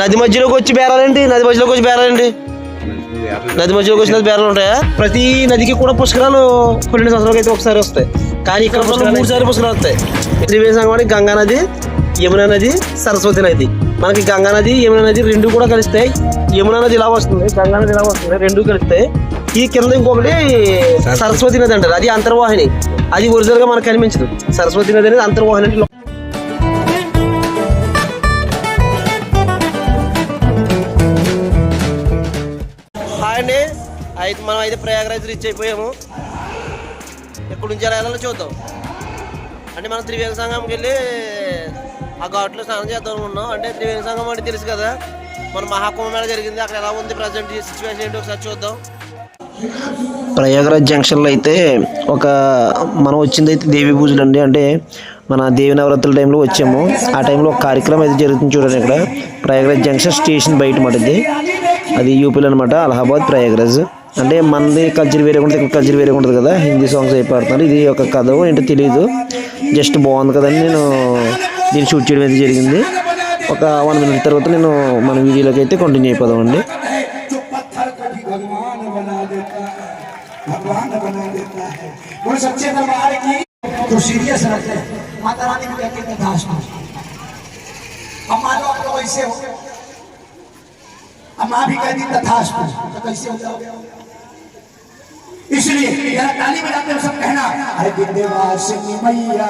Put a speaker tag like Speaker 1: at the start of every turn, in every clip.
Speaker 1: నది
Speaker 2: మధ్యలోకి వచ్చి బేరాలండి నది మధ్యలోకి వచ్చి బేరాలండి నది మధ్యలోకి వచ్చిన బేరాలు ఉంటాయా? ప్రతి నదికి కూడా పుష్కరాలు కొన్ని సంవత్సరాలకి అయితే ఒకసారి వస్తాయి. కానీ ఇక్కడ మూడు సార్లు పుష్కరాలు వస్తాయి. త్రివేణి సంగమానికి గంగా నది యమునా నది సరస్వతి నది. మనకి గంగా నది యమునా నది రెండు కూడా కలుస్తాయి యమునా నది ఇలా వస్తుంది గంగా నది ఇలా వస్తుంది రెండు కలుస్తాయి ఈ కింద ఇంకొకటి సరస్వతి నది అంటారు. అది అంతర్వాహిని. అది ఒరిజినల్గా మనకు కనిపించదు. సరస్వతి నది అనేది అంతర్వాహిని అంటే హాయ్ అండి. అయితే మనం అయితే ప్రయాగరాజ్ రీచ్ అయిపోయాము. ఎక్కడి నుంచి ఎలా వెళ్ళాలో చూద్దాం. అంటే మనం త్రివేణి సంఘంకి వెళ్ళి ఆ ఘాట్లో స్నానం చేద్దాం అనుకున్నాం. అంటే త్రివేణి సంఘం అంటే తెలుసు కదా మన మహాకుంభమేళ జరిగింది. అక్కడ ఎలా ఉంది ప్రజెంట్ సిచ్యువేషన్ ఏంటి ఒకసారి చూద్దాం. ప్రయాగరాజ్ జంక్షన్లో అయితే ఒక మనం వచ్చింది అయితే దేవి పూజలు అండి. అంటే మన దేవి నవరాత్రుల టైంలో వచ్చాము. ఆ టైంలో ఒక కార్యక్రమం అయితే జరుగుతుంది చూడండి ఇక్కడ. ప్రయాగరాజ్ జంక్షన్ స్టేషన్ బయట మాట ఇది. అది యూపీలో అనమాట అలహాబాద్ ప్రయాగరాజ్. అంటే మనది కల్చర్ వేరే ఉంటుంది ఇక్కడ కల్చర్ వేరే ఉంటుంది కదా. హిందీ సాంగ్స్ అయిపోతున్నారు ఇది ఒక కథ ఏంటో తెలియదు జస్ట్ బాగుంది కదండి. నేను దీన్ని షూట్ చేయడం అయితే జరిగింది ఒక వన్ మినిట్ తర్వాత నేను మన వీడియోలోకి అయితే కంటిన్యూ అయిపోదామండి
Speaker 3: भगवान बना देता है वो सच्चे दरबार की तो सीरियस रहते हैं माता रानी को कहते हैं तथास्तु अब मान लो आप लोग ऐसे हो अब माँ भी कहती तथास्तु तो कैसे हो जाओगे इसलिए जरा ताली बजाते हो सब कहना अरे विंध्यवासिनी मैया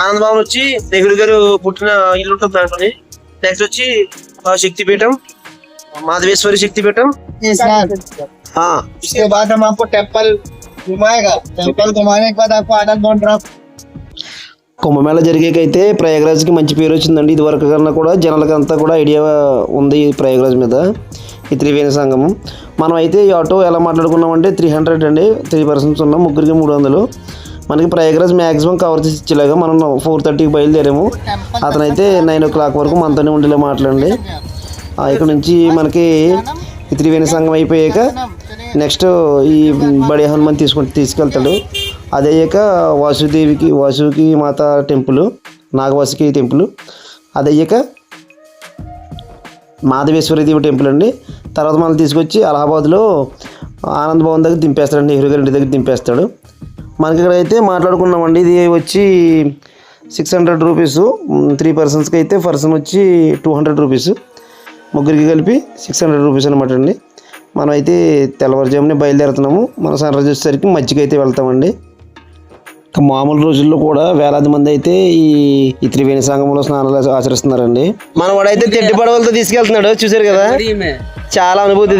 Speaker 2: ఆనంద్ భవన్ వచ్చి నెహ్రూ గారు పుట్టిన ఇల్లు ఉంటుంది దాంట్లో నెక్స్ట్ వచ్చి ఆ, శక్తిపీఠం మాధవేశ్వరి శక్తిపీఠం ఆ,
Speaker 4: इसके बाद हम आपको टेम्पल घुमाएगा टेम्पल घुमाने के बाद आपको आनंद भवन ड्रॉप
Speaker 2: కుంభమేళ జరిగేకైతే ప్రయాగరాజ్కి మంచి పేరు వచ్చిందండి ఇది వరకు కన్నా కూడా జనాలకి అంతా కూడా ఐడియా ఉంది ఈ ప్రయాగరాజ్ మీద ఈ త్రివేణి సంగమం మనం అయితే ఈ ఆటో ఎలా మాట్లాడుకున్నామంటే త్రీ హండ్రెడ్ అండి త్రీ పర్సన్స్ ఉన్నాం ముగ్గురికి మూడు వందలు మనకి ప్రయాగరాజ్ మ్యాక్సిమం కవర్ చేసి ఇచ్చేలాగా మనం ఫోర్ థర్టీకి బయలుదేరాము. అతనైతే నైన్ ఓ క్లాక్ వరకు మనతోనే ఉండేలా మాట్లాడండి. ఇక్కడ నుంచి మనకి త్రివేణి సంఘం అయిపోయాక నెక్స్ట్ ఈ బడి హనుమాన్ తీసుకుంటూ తీసుకెళ్తాడు. అది అయ్యాక వాసుదేవికి వాసుకి మాత టెంపుల్ నాగవాసుకి టెంపుల్. అది అయ్యాక మాధవేశ్వరి దేవి టెంపుల్ అండి. తర్వాత మనం తీసుకొచ్చి అలహాబాద్లో ఆనంద్ భవన్ దగ్గర దింపేస్తాడు నెహ్రూ గారి ఇంటి దగ్గర దింపేస్తాడు. మనకి ఇక్కడ అయితే మాట్లాడుకున్నామండి. ఇది వచ్చి సిక్స్ హండ్రెడ్ రూపీస్. త్రీ పర్సన్స్కి అయితే పర్సన్ వచ్చి టూ హండ్రెడ్ రూపీస్. ముగ్గురికి కలిపి సిక్స్ హండ్రెడ్ రూపీస్ అనమాట అండి. మనం అయితే తెల్లవారుజామునే బయలుదేరుతున్నాము. మన సన్ రైజ్ వచ్చేసరికి మజ్జిగ అయితే వెళ్తామండి మామూలు రోజుల్లో కూడా వేలాది మంది అయితే ఈ ఈ త్రివేణి సంఘంలో స్నానాలు ఆచరిస్తున్నారండి. మన వాడైతే తిట్టి పడవలతో తీసుకెళ్తున్నాడు. చూసారు కదా? చాలా అనుభూతి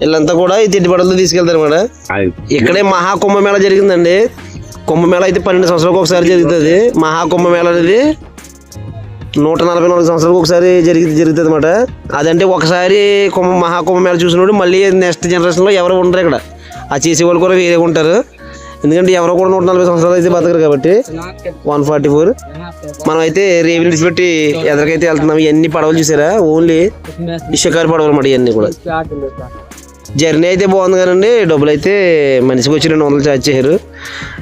Speaker 2: వీళ్ళంతా కూడా ఈ పడవలతో తీసుకెళ్తారు అనమాట ఇక్కడే మహా కుంభమేళ జరిగిందండి. కుంభమేళ అయితే పన్నెండు సంవత్సరాలకు ఒకసారి జరుగుతుంది. మహా కుంభమేళ అనేది నూట నలభై నాలుగు సంవత్సరాలకు ఒకసారి జరిగి జరుగుతుంది అనమాట అదంటే ఒకసారి కుంభ మహా కుంభమేళ చూసినప్పుడు మళ్ళీ నెక్స్ట్ జనరేషన్లో ఎవరు ఉండరు ఇక్కడ. ఆ చేసే వాళ్ళు కూడా వేరే ఉంటారు. ఎందుకంటే ఎవరో కూడా నూట నలభై సంవత్సరాలు అయితే బతకరు కాబట్టి. One forty four. మనం అయితే రేవులు విడిచిపెట్టి ఎదరికైతే వెళ్తున్నాం. ఇవన్నీ పడవలు చూసారా? ఓన్లీ ఇషకారి పడవలు అన్నమాట ఇవన్నీ కూడా. జర్నీ అయితే బాగుంది కదండి. డబ్బులు అయితే మనిషికి వచ్చి రెండు వందలు ఛార్జ్ చేశారు.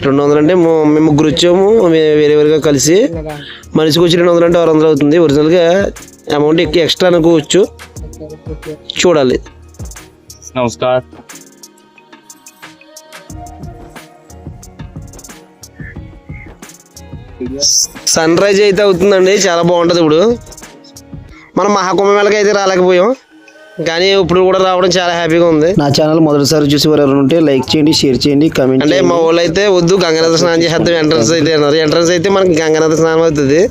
Speaker 2: రెండు వందలు అంటే మేము ముగ్గురు వచ్చాము. వేరే వేరుగా కలిసి మనిషికి వచ్చి రెండు వందలు అంటే ఆరు వందలు అవుతుంది. ఒరిజినల్గా అమౌంట్ ఎక్కువ ఎక్స్ట్రా అనుకోవచ్చు. చూడాలి.
Speaker 1: నమస్కారం.
Speaker 2: సన్ రైజ్ అయితే అవుతుందండి. చాలా బాగుంటుంది ఇప్పుడు. మనం మహాకుంభమేళకి అయితే రాలేకపోయాం. కానీ ఇప్పుడు కూడా రావడం చాలా హ్యాపీగా ఉంది
Speaker 5: నా ఛానల్ మొదటిసారి చూసి వారు ఎవరైనా ఉంటే లైక్ చేయండి షేర్ చేయండి కామెంట్
Speaker 2: అంటే
Speaker 5: చేయండి
Speaker 2: మా వాళ్ళు అయితే వద్దు గంగానద స్నానం చేసేద్దాం ఎంట్రన్స్ అయితే అన్నారు ఎంట్రన్స్ అయితే మనకి గంగానద స్నానం అవుతుంది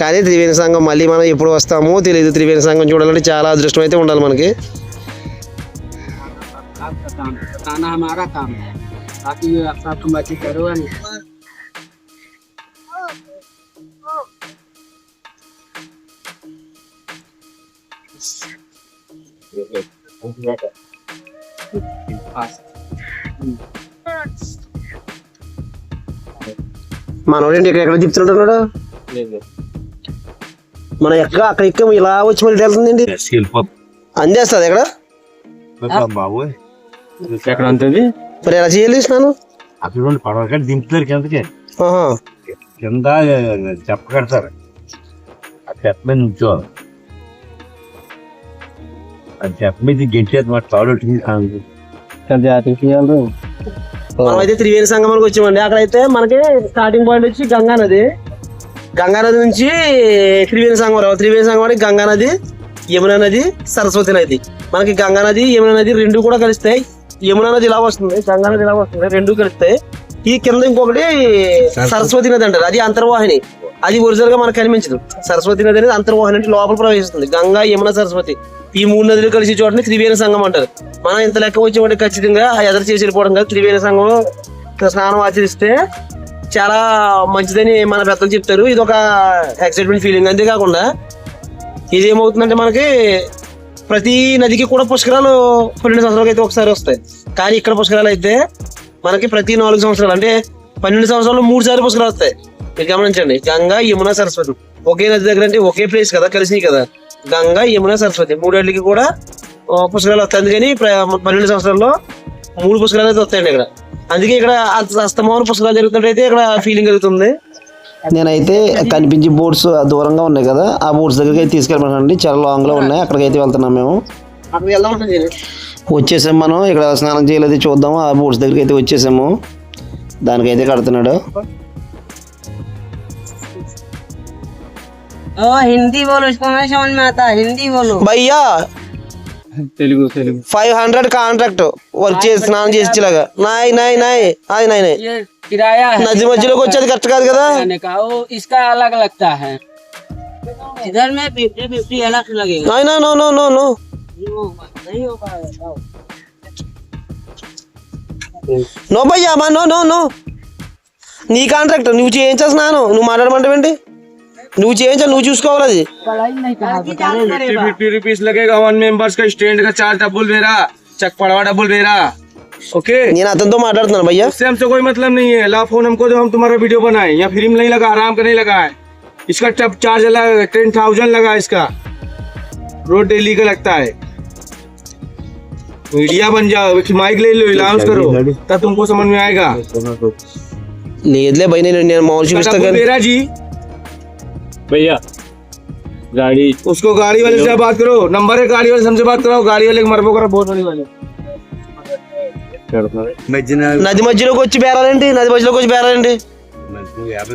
Speaker 2: కానీ త్రివేణి సంఘం మళ్ళీ మనం ఎప్పుడు వస్తామో తెలియదు త్రివేణి సంఘం చూడాలంటే చాలా అదృష్టం అయితే ఉండాలి మనకి
Speaker 6: आपका काम है बताना हमारा काम है बाकी आप आपको मर्जी करो
Speaker 2: మన is ఎక్కడ చెప్తున్నాడు మనం ఎక్కడ? అక్కడ ఎక్కువ ఇలా వచ్చి మళ్ళీ వెళ్తుందండి అందేస్తుంది ఎక్కడ
Speaker 1: బాబు. ఎక్కడ అంతది?
Speaker 2: మరి ఎలా చేయాలి స్నానం
Speaker 1: అక్కడ పడవ దింపుతారు కిందకి. కింద చెప్పగడతారు అక్కడ చెప్ప మీద గెంటేది మా తాడు
Speaker 2: మనం అయితే త్రివేణి సంగమానికి వచ్చామండి. అక్కడైతే మనకి స్టార్టింగ్ పాయింట్ వచ్చి గంగా నది. గంగా నది నుంచి త్రివేణి సంగమం రావు త్రివేణి సంగమానికి గంగా నది యమునా నది సరస్వతి నది. మనకి గంగా నది యమునా నది రెండు కూడా కలుస్తాయి. యమునా నది ఇలా వస్తుంది గంగా నది ఇలా వస్తుంది రెండు కలుస్తాయి. ఈ కింద ఇంకొకటి సరస్వతి. నది అంటారు. అది అంతర్వాహిని. అది ఒరిజినల్గా మనకు కనిపించదు. సరస్వతి నది అనేది అంతర్వాహిని అంటే లోపల ప్రవేశిస్తుంది. గంగా యమున సరస్వతి. ఈ మూడు నదులు కలిసి చోటని త్రివేణ సంఘం అంటారు. మనం ఇంత లెక్క వచ్చామంటే ఖచ్చితంగా ఆ ఎదురు చేసి వెళ్ళిపోవడం కాదు. త్రివేణ సంఘం స్నానం ఆచరిస్తే చాలా మంచిదని మన పెద్దలు చెప్తారు. ఇది ఒక ఎక్సైట్మెంట్ ఫీలింగ్ అంతేకాకుండా ఇది ఏమవుతుందంటే మనకి ప్రతి నదికి కూడా పుష్కరాలు పన్నెండు సంవత్సరాలకి అయితే ఒకసారి వస్తాయి. కానీ ఇక్కడ పుష్కరాలు అయితే మనకి ప్రతి నాలుగు సంవత్సరాలు అంటే పన్నెండు సంవత్సరాలు మూడు సార్లు పుష్కరాలు వస్తాయి. మీరు గమనించండి. గంగా యమున సరస్వతి ఒకే నది దగ్గర అంటే ఒకే ప్లేస్ కదా కలిసినాయి కదా. గంగా యమున సరస్వతి. మూడేళ్ళకి కూడా పుష్కరాలు వస్తాయి అందుకని పన్నెండు సంవత్సరాల్లో మూడు పుష్కరాలు అయితే వస్తాయండి ఇక్కడ. అందుకే ఇక్కడ అంత అస్తమాన పుష్కరాలు జరుగుతుంటే ఇక్కడ ఫీలింగ్ కలుగుతుంది.
Speaker 5: నేనైతే కనిపించే బోట్స్ దూరంగా ఉన్నాయి కదా ఆ బోట్స్ దగ్గరికి అయితే తీసుకెళ్ళమండి చాలా లాంగ్లో ఉన్నాయి. అక్కడికైతే వెళ్తున్నాం మేము. వచ్చేసాం మనం. ఇక్కడ స్నానం చేయలేదు చూద్దాము. ఆ బోట్స్ దగ్గరికి అయితే వచ్చేసాము. దానికైతే కడుతున్నాడు.
Speaker 7: ओ हिंदी बोलो इसको नहीं समझ में आता हिंदी बोलो
Speaker 2: భయ్యా
Speaker 6: Telugu Telugu
Speaker 2: five hundred contract work చేసి స్నానం చేసేలాగా నాయ్ నాయ్ నాయ్ అది నాయ్ నాయ్
Speaker 6: ये किराया है
Speaker 2: నది మధ్యలోకి వచ్చేది కరెక్ట్ కాదు కదా
Speaker 6: जाने का वो इसका अलग लगता है
Speaker 7: इधर में फिफ्टी फिफ्टी अलग से लगेगा
Speaker 2: నాయ్ నా నో నో నో నో
Speaker 7: नहीं होगा नहीं होगा बताओ।
Speaker 2: నో భయ్యా మా నో నో నో నీ కాంట్రాక్ట్ నువ్వు చేయించా స్నానం నువ్వు మాట్లాడమంటావేంటి नूची है चल नूची उसका वाला जी?
Speaker 8: फिफ्टी फिफ्टी रुपीज़ लगेगा वन मेंबर्स का स्टैंड का चार्ज डबल मेरा चक पड़वा डबल मेरा। ओके
Speaker 2: ये ना तो मार्डर
Speaker 8: ना भैया। उससे हमसे कोई मतलब नहीं है। ला फ़ोन हमको जो हम तुम्हारा वीडियो बनाए। या फ़िल्म नहीं लगा आराम का नहीं लगा है इसका टप चार्ज अलग टेन थाउज़ेंड लगा इसका। रोड डेली का लगता है। मीडिया बन जाओ। माइक ले लो अनाउंस करो। तब तुमको समझ में आएगा।
Speaker 2: ले ले भाई ने
Speaker 8: मॉल
Speaker 2: से
Speaker 8: मेरा जी।
Speaker 1: भैया गाड़ी
Speaker 8: उसको गाड़ी वाले से बात करो नंबर है गाड़ी वाले से हमसे बात कराओ गाड़ी वाले के मरबो करो बहुत बड़ी वाले
Speaker 2: నది మధ్యలోకి వచ్చి బేరాలేంటి నది మధ్యలోకి వచ్చి బేరాలేంటి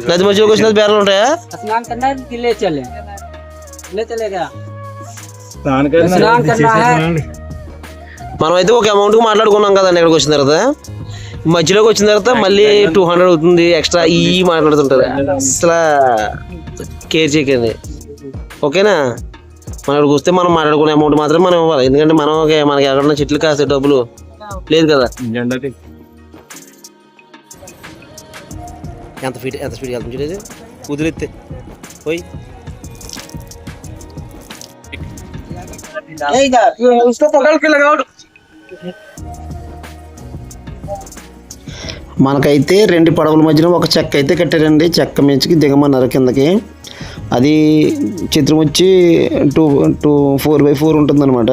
Speaker 2: నది మధ్యలోకి వచ్చిన బేరాలు ఉంటాయా
Speaker 6: स्नान करना है कि ले चले ले चलेगा स्नान करना है
Speaker 2: మనం అయితే ఒక అమౌంట్ మాట్లాడుకున్నాం కదండి ఇక్కడికి వచ్చిన తర్వాత మధ్యలోకి వచ్చిన తర్వాత మళ్ళీ టూ హండ్రెడ్ అవుతుంది ఎక్స్ట్రా ఈ మాట్లాడుతుంటారు అసలు కేర్ చేయకండి ఓకేనా మన ఇక్కడికి వస్తే మనం మాట్లాడుకునే అమౌంట్ మాత్రం మనం ఇవ్వాలి ఎందుకంటే మనం ఒక మనకి ఎక్కడన్నా చెట్లు కాసే డబ్బులు లేదు కదా ఎంత ఫీట్ ఎంత స్పీడ్ వెళ్తుంది చూడేది కుదిరితే పోయి
Speaker 8: उसको पकड़ के लगाओ
Speaker 5: మనకైతే రెండు పడవల మధ్యన ఒక చెక్క అయితే కట్టారండి. చెక్క మించికి దిగమన్నారు కిందకి. అది చిత్రం వచ్చి two two four by four ఉంటుందన్నమాట.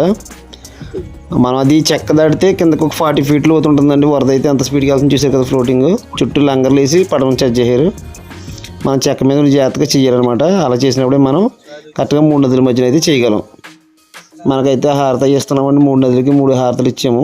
Speaker 5: మనం అది చెక్క దాటితే కిందకు ఒక ఫార్టీ ఫీట్లు అవుతుంటుందండి వరద అయితే అంత స్పీడ్కి వెళ్తుంది చూసారు కదా ఫ్లోటింగ్. చుట్టూ లంగర్లు వేసి పడవను సెట్ చేశారు. మనం చెక్క మీద జాగ్రత్తగా చేయాలన్నమాట అలా చేసినప్పుడే మనం కరెక్ట్గా మూడు నదుల మధ్యన అయితే చేయగలం. మనకైతే హారత ఇస్తున్నామండి. మూడు నదులకి మూడు హారతలు ఇచ్చాము.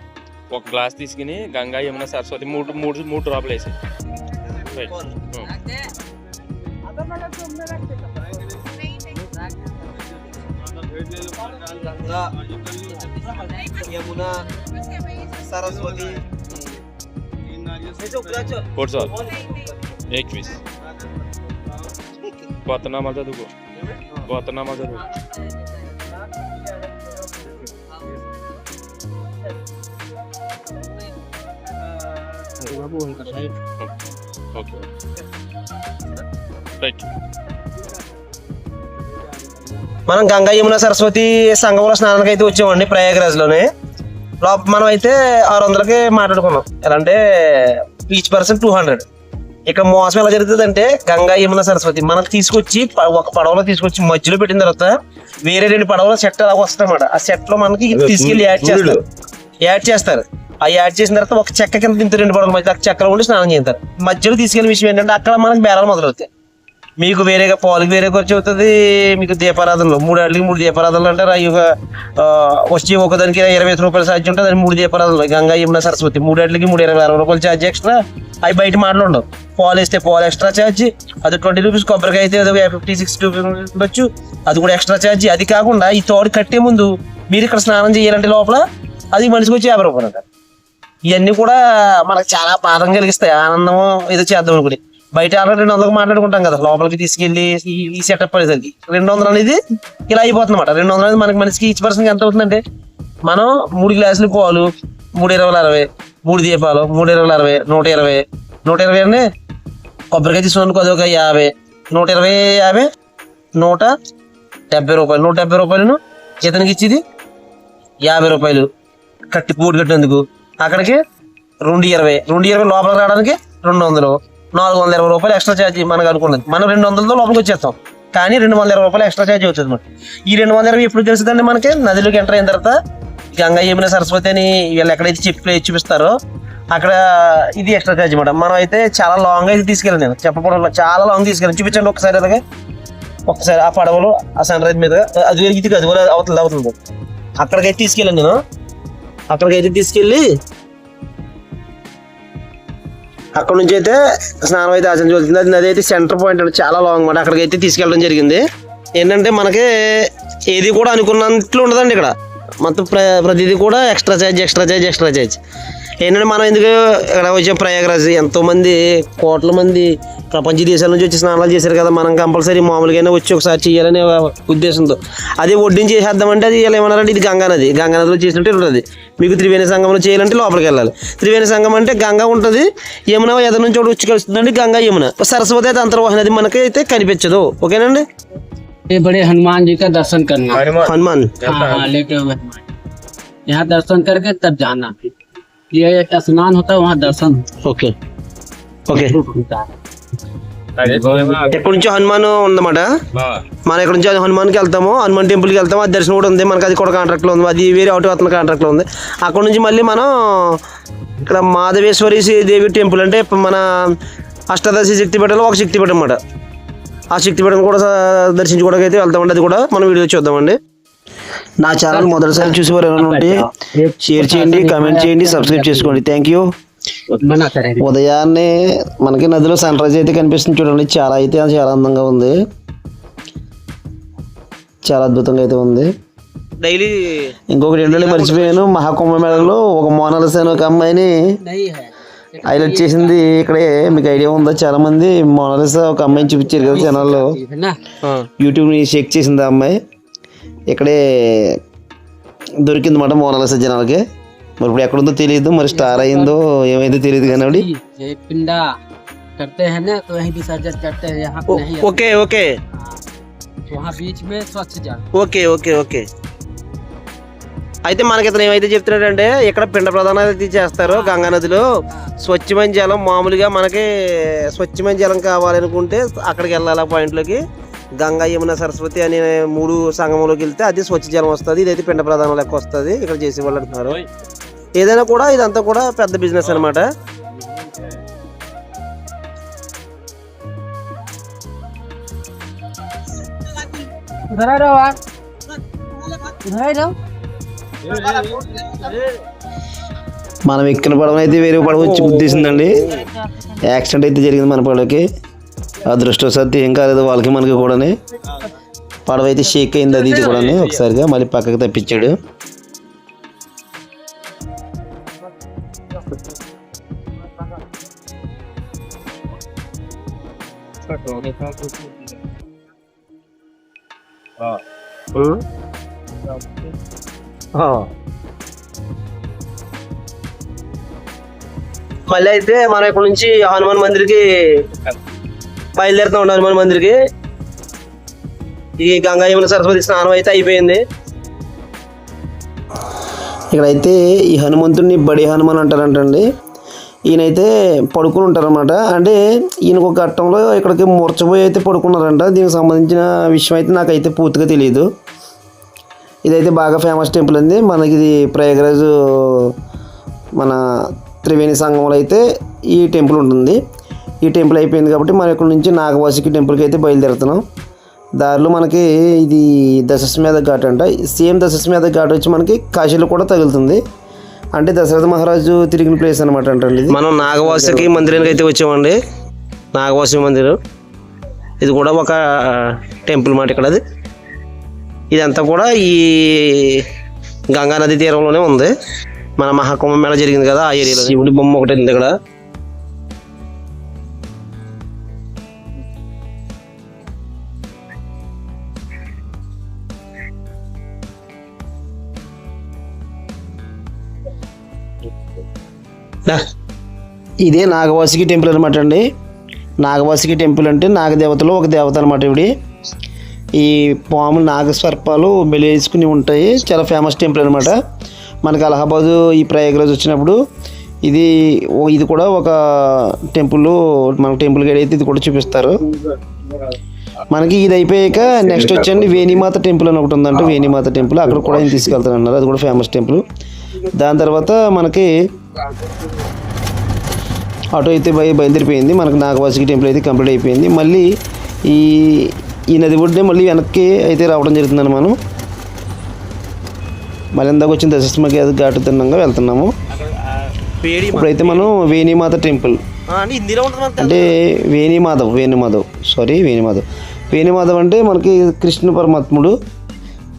Speaker 9: ఒక గ్లాస్ తీసుకుని గంగా యమున సరస్వతి మూడు మూడు మూడు డ్రాప్లు వేసి
Speaker 2: గంగా యమున సరస్వతి ऐसे उपरा चल
Speaker 9: कोट सॉल एकवीस बहात्तर नामा था तुको ఓకే రైట్
Speaker 2: మనం గంగా యమున సరస్వతి సంగంలో స్నానానికి అయితే వచ్చామండి ప్రయాగరాజ్లోనే. లోప మనం అయితే ఆరు వందలకి మాట్లాడుకున్నాం. ఎలా అంటే ఈచ్ పర్సన్ టూ హండ్రెడ్ ఇక్కడ మోసం ఎలా జరుగుతుంది అంటే గంగా యమున సరస్వతి మనం తీసుకొచ్చి ప- ఒక పడవలో తీసుకొచ్చి మధ్యలో పెట్టిన తర్వాత వేరే రెండు పడవల సెట్ అలా వస్తాయన్నమాట. ఆ సెట్లో మనకి తీసుకెళ్ళి యాడ్. చేస్తారు. యాడ్ చేస్తారు. ఆ యాడ్ చేసిన తర్వాత ఒక చెక్క కింద దింపు రెండు పడవల మధ్య ఆ ఉండి స్నానం చేస్తారు. మధ్యలో తీసుకెళ్ళిన విషయం ఏంటంటే అక్కడ మనకి బేరాలు మొదలవుతాయి. మీకు వేరేగా పాలుకి వేరే ఖర్చు అవుతుంది మీకు దీపారాధనలు. మూడు అడ్లకి మూడు దీపారాధనలు అంటారు అవి ఒక వచ్చి ఒకదానికి ఇరవై ఐదు రూపాయలు ఛార్జ్ ఉంటుంది అది మూడు దీపారాధనలు. గంగా యమున సరస్వతి మూడు అడ్లకి మూడు ఇరవై అరవై రూపాయలు ఛార్జ్ ఎక్స్ట్రా. అవి బయట మాటలు ఉండవు. పాలు వేస్తే పాలు ఎక్స్ట్రా ఛార్జ్. అది ట్వంటీ రూపీస్ కొబ్బరికాయ అయితే అది ఫిఫ్టీ సిక్స్టీ రూపీస్ ఉండొచ్చు. అది కూడా ఎక్స్ట్రా ఛార్జ్. అది కాకుండా ఈ తోడు కట్టే ముందు మీరు ఇక్కడ స్నానం చేయాలంటే లోపల అది మనిషికి వచ్చి యాభై రూపాయలు అంటారు. ఇవన్నీ కూడా మనకు చాలా బాధం కలిగిస్తాయి. ఆనందం ఏదో చేద్దాం అనుకుని. బయట ఆల్రెడీ రెండు వందలకు మాట్లాడుకుంటాం కదా. లోపలికి తీసుకెళ్ళి ఈ- సెటప్ అనేసరికి రెండు వందలు అనేది ఇలా అయిపోతుంది అనమాట రెండు వందలు అనేది మనకి మనిషికి ఈచ్ పర్సన్కి ఎంత అవుతుందంటే మనం మూడు గ్లాసులు పాలు మూడు ఇరవై అరవై మూడు దీపాలు మూడు ఇరవై అరవై నూట ఇరవై. నూట ఇరవై అంటే కొబ్బరికాయ తీసుకున్నందుకు అదొక యాభై. నూట ఇరవై యాభై నూట డెబ్బై రూపాయలు. నూట డెబ్బై రూపాయలను ఇతనికి ఇచ్చేది యాభై రూపాయలు. కట్టి పూడి కట్టినందుకు. అక్కడికి రెండు ఇరవై రెండు ఇరవై లోపలికి రావడానికి రెండు వందలు నాలుగు వందల ఇరవై రూపాయలు ఎక్స్ట్రా ఛార్జ్ మనకు అనుకున్నది. మనం రెండు వందలతో లోపలికి వచ్చేస్తాం. కానీ రెండు వందల ఇరవై రూపాయలు ఎక్స్ట్రా ఛార్జ్ అవుతుంది మనకి. ఈ రెండు వందల ఇరవై ఎప్పుడు తెలుస్తుందండి మనకి? నదిలోకి ఎంటర్ అయిన తర్వాత గంగా యమున సరస్వతి అని వీళ్ళు ఎక్కడైతే చెప్పి చూపిస్తారో అక్కడ ఇది ఎక్స్ట్రా ఛార్జ్ అనమాట మనం అయితే చాలా లాంగ్ అయితే తీసుకెళ్ళాను నేను. చెప్పకూడదు చాలా లాంగ్ తీసుకెళ్ళాను. చూపించండి ఒకసారి అలాగే. ఒకసారి ఆ పడవలో ఆ సన్ రైజ్ మీద. అది ఇది కాదు అవుతుంది అవుతుంది అక్కడికైతే తీసుకెళ్ళాను నేను. అక్కడికైతే తీసుకెళ్ళి అక్కడ నుంచి అయితే స్నానం అయితే ఆచరణ జరుగుతుంది. అది నది అయితే సెంటర్ పాయింట్ అంటే చాలా లాంగ్ అనమాట. అక్కడికి అయితే తీసుకెళ్ళడం జరిగింది. ఏంటంటే మనకి ఏది కూడా అనుకున్నట్లు ఉండదండి ఇక్కడ. మొత్తం ప్ర ప్రతిదీ కూడా extra charge extra charge extra charge ఏంటంటే మనం ఎందుకు ఇక్కడ వచ్చే ప్రయాగరాజ్ ఎంతో మంది కోట్ల మంది ప్రపంచ దేశాల నుంచి వచ్చి స్నానాలు చేశారు కదా మనం కంపల్సరీ మామూలుగానే వచ్చి ఒకసారి చేయాలనే ఉద్దేశంతో అదే ఒడ్డుని చేసేద్దామంటే అది ఇలా ఏమన్నారంటే ఇది గంగా నది గంగా నదిలో చేసినట్టు ఉంటుంది మీకు త్రివేణి సంగంలో చేయాలంటే లోపలికి వెళ్ళాలి త్రివేణి సంగం అంటే గంగా ఉంటుంది యమున ఎదురు నుంచి ఒకటి వచ్చి కలుస్తుందండి గంగా యమున సరస్వతి అయితే అంతర్వాహి నది మనకి అయితే కనిపించదు ఓకేనండి
Speaker 6: ये बड़े हनुमान जी का दर्शन करना
Speaker 2: హనుమాన్
Speaker 6: हाँ हाँ लेटे हुए हनुमान यहाँ दर्शन करके तब जाना ये एक स्नान होता है वहाँ दर्शन
Speaker 2: ఓకే ఓకే
Speaker 6: होता है
Speaker 2: ఎక్కడి నుంచో హనుమాన్ ఉందన్నమాట మనం ఇక్కడ నుంచి హనుమాన్కి వెళ్తాము హనుమాన్ టెంపుల్కి వెళ్తాము అది దర్శనం కూడా ఉంది మనకి అది కూడా కాంట్రాక్ట్లో ఉంది అది వేరే అవుట్ అతని కాంట్రాక్ట్లో ఉంది అక్కడ నుంచి మళ్ళీ మనం ఇక్కడ మాధవేశ్వరి శ్రీ దేవి టెంపుల్ అంటే మన అష్టాదశి శక్తిపీఠంలో ఒక శక్తిపీఠం అన్నమాట ఆ శక్తిపీఠం కూడా స- దర్శించుకోవడానికి అయితే వెళ్తామండి అది కూడా మనం వీడియో చూద్దామండి
Speaker 5: నా ఛానల్ మొదటిసారి చూసేవారు ఏమైనా ఉంటే షేర్ చేయండి కమెంట్ చేయండి సబ్స్క్రైబ్ చేసుకోండి. థ్యాంక్ యూ ఉదయాన్నే మనకి నదిలో సన్ రైజ్ అయితే కనిపిస్తుంది చూడండి. చాలా అయితే చాలా అందంగా ఉంది. చాలా అద్భుతంగా అయితే ఉంది.
Speaker 2: డైలీ
Speaker 5: ఇంకొకటి ఏంటంటే మర్చిపోయాను. మహాకుంభమేళలో ఒక మోనాల సేన ఒక అమ్మాయిని హైలైట్ చేసింది. ఇక్కడే మీకు ఐడియా ఉందా? చాలా మంది మోనాలిసా ఒక అమ్మాయిని చూపించారు కదా ఛానల్లో యూట్యూబ్ని చెక్ చేసింది ఆ అమ్మాయి. ఇక్కడే దొరికింది మాట మోనాల జనాలకి. మరి ఇప్పుడు ఎక్కడుందో తెలియదు మరి స్టార్ అయిందో ఏమైందో తెలియదు కానీ
Speaker 6: okay okay.
Speaker 2: Okay okay okay. అయితే మనకి ఇతను ఏమైతే చెప్తున్నాడంటే ఇక్కడ పిండ ప్రధాన చేస్తారు గంగా నదిలో. స్వచ్ఛమైన జలం మామూలుగా మనకి స్వచ్ఛమైన జలం కావాలనుకుంటే అక్కడికి వెళ్ళాలి ఆ పాయింట్లోకి. గంగా యమున సరస్వతి అనే మూడు సంగమంలోకి వెళ్తే అది స్వచ్ఛ జలం వస్తుంది. ఇదైతే పిండ ప్రధానం లెక్క వస్తుంది. ఇక్కడ చేసేవాళ్ళు అంటున్నారు. ఏదైనా కూడా ఇదంతా కూడా పెద్ద బిజినెస్ అనమాట
Speaker 5: మనం ఎక్కిన పడవ అయితే వేరే పడవ వచ్చి గుద్దేసిందండి. యాక్సిడెంట్ అయితే జరిగింది మన పడవకి. అదృష్టవశాత్తు ఏం కాలేదు వాళ్ళకి మనకి కూడాని. పడవ అయితే షేక్ అయింది అది ఇది కూడాని ఒకసారిగా మళ్ళీ పక్కకి తప్పించాడు.
Speaker 2: మళ్ళీ అయితే మనం ఇక్కడ నుంచి హనుమాన్ మందిర్కి బయలుదేరుతాం హనుమాన్ మందిర్కి. ఈ గంగా యమున సరస్వతి స్నానం అయితే అయిపోయింది.
Speaker 5: ఇక్కడైతే ఈ హనుమంతుడిని బడి హనుమాన్ అంటారంటండి. ఈయనైతే పడుకుని ఉంటారనమాట అంటే ఈయనకు ఒక ఘట్టంలో ఇక్కడికి మూర్చపోయి అయితే పడుకున్నారంట. దీనికి సంబంధించిన విషయం అయితే నాకైతే పూర్తిగా తెలియదు ఇదైతే బాగా ఫేమస్ టెంపుల్ అండి. మనకి ఇది ప్రయాగరాజు మన త్రివేణి సంఘంలో అయితే ఈ టెంపుల్ ఉంటుంది. ఈ టెంపుల్ అయిపోయింది కాబట్టి మనం ఇక్కడ నుంచి నాగవాసికి టెంపుల్కి అయితే బయలుదేరుతున్నాం. దారిలో మనకి ఇది దశస్మేధ ఘాట్ అంట. సేమ్ దశస్మేధ ఘాట్ వచ్చి మనకి కాశీలో కూడా తగులుతుంది. అంటే దశరథ మహారాజు తిరిగిన ప్లేస్ అనమాట అంటండి
Speaker 2: మనం నాగవాసుకి మందిరానికి అయితే వచ్చామండి. నాగవాసి మందిరం. ఇది కూడా ఒక టెంపుల్ మాట ఇక్కడ అది. ఇదంతా కూడా ఈ గంగా నది తీరంలోనే ఉంది. మన మహాకుంభ మేళ జరిగింది కదా ఆ ఏరియాలో. శివుడి బొమ్మ ఒకటి ఉంది ఇక్కడ.
Speaker 5: ఇదే నాగవాసికి టెంపుల్ అనమాట అండి. నాగవాసికి టెంపుల్ అంటే నాగదేవతలో ఒక దేవత అనమాట ఇవిడి. ఈ పాములు నాగసర్పాలు మెలేసుకుని ఉంటాయి. చాలా ఫేమస్ టెంపుల్ అనమాట మనకి అలహాబాదు ఈ ప్రయాగరాజ్ వచ్చినప్పుడు ఇది ఓ- ఇది కూడా ఒక టెంపుల్ మన టెంపుల్ గైడ్ అయితే ఇది కూడా చూపిస్తారు. మనకి ఇది అయిపోయాక నెక్స్ట్ వచ్చండి వేణిమాత టెంపుల్ అని ఒకటి ఉందంటే. వేణిమాత టెంపుల్ అక్కడ కూడా ఆయన తీసుకెళ్తానన్నారు. అది కూడా ఫేమస్ టెంపుల్. దాని తర్వాత మనకి ఆటో అయితే బయ బయలుదేరిపోయింది. మనకు నాగవాసికి టెంపుల్ అయితే కంప్లీట్ అయిపోయింది. మళ్ళీ ఈ ఈ నది ఒడ్డునే మళ్ళీ వెనక్కి అయితే రావడం జరుగుతుందండి మనం. మళ్ళీ ఇందాక వచ్చిన దశస్మకి అది ఘాటు తిన్నంగా వెళ్తున్నాము. ఇప్పుడైతే మనం వేణిమాత టెంపుల్.
Speaker 2: అంటే
Speaker 5: వేణిమాధవ్ వేణుమాధవ్. సారీ వేణిమాధవ్. వేణిమాధవ్ అంటే మనకి కృష్ణ పరమాత్ముడు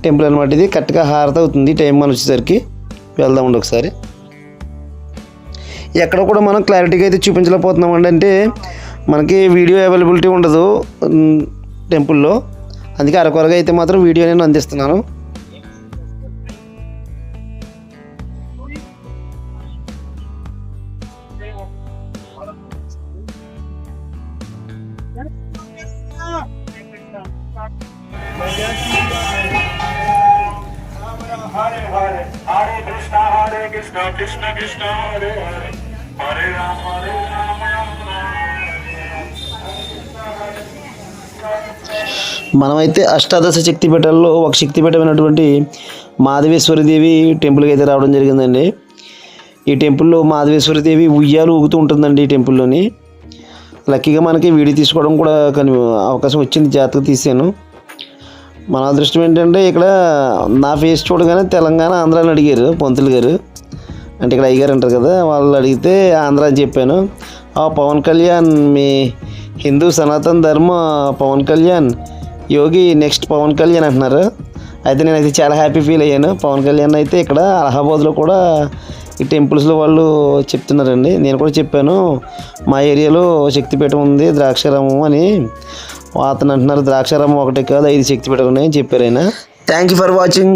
Speaker 5: టెంపుల్ అనమాట ఇది. కరెక్ట్గా హారత అవుతుంది. టైం మనం వచ్చేసరికి వెళ్దామండి ఒకసారి. ఎక్కడ కూడా మనం క్లారిటీగా అయితే చూపించలేకపోతున్నాం అంటే మనకి వీడియో అవైలబిలిటీ ఉండదు టెంపుల్లో. అందుకే అరకొరగా అయితే మాత్రం వీడియో నేను అందిస్తున్నాను. మనమైతే అష్టాదశ శక్తిపీఠాల్లో ఒక శక్తి పీఠమైనటువంటి మాధవేశ్వరి దేవి టెంపుల్కి అయితే రావడం జరిగిందండి. ఈ టెంపుల్లో మాధవేశ్వరి దేవి ఉయ్యాలు ఊగుతూ ఉంటుందండి ఈ టెంపుల్లోని. లక్కీగా మనకి వీడియో తీసుకోవడం కూడా కానీ అవకాశం వచ్చింది జాతకు తీసాను మన అదృష్టం ఏంటంటే ఇక్కడ నా ఫేస్ చూడగానే తెలంగాణ ఆంధ్రాని అడిగారు పంతులు గారు. అంటే ఇక్కడ అయ్యగారు అంటారు కదా వాళ్ళు అడిగితే ఆంధ్ర అని చెప్పాను. ఆ పవన్ కళ్యాణ్ మీ హిందూ సనాతన ధర్మ పవన్ కళ్యాణ్ యోగి నెక్స్ట్ పవన్ కళ్యాణ్ అంటున్నారు. అయితే నేనైతే చాలా హ్యాపీ ఫీల్ అయ్యాను. పవన్ కళ్యాణ్ అయితే ఇక్కడ అలహాబాద్లో కూడా ఈ టెంపుల్స్లో వాళ్ళు చెప్తున్నారండి. నేను కూడా చెప్పాను మా ఏరియాలో శక్తిపీఠం ఉంది ద్రాక్షారామం అని. అతను అంటున్నారు ద్రాక్షారామం ఒకటే కాదు ఐదు శక్తిపీఠం ఉన్నాయని చెప్పారు ఆయన. Thank you for watching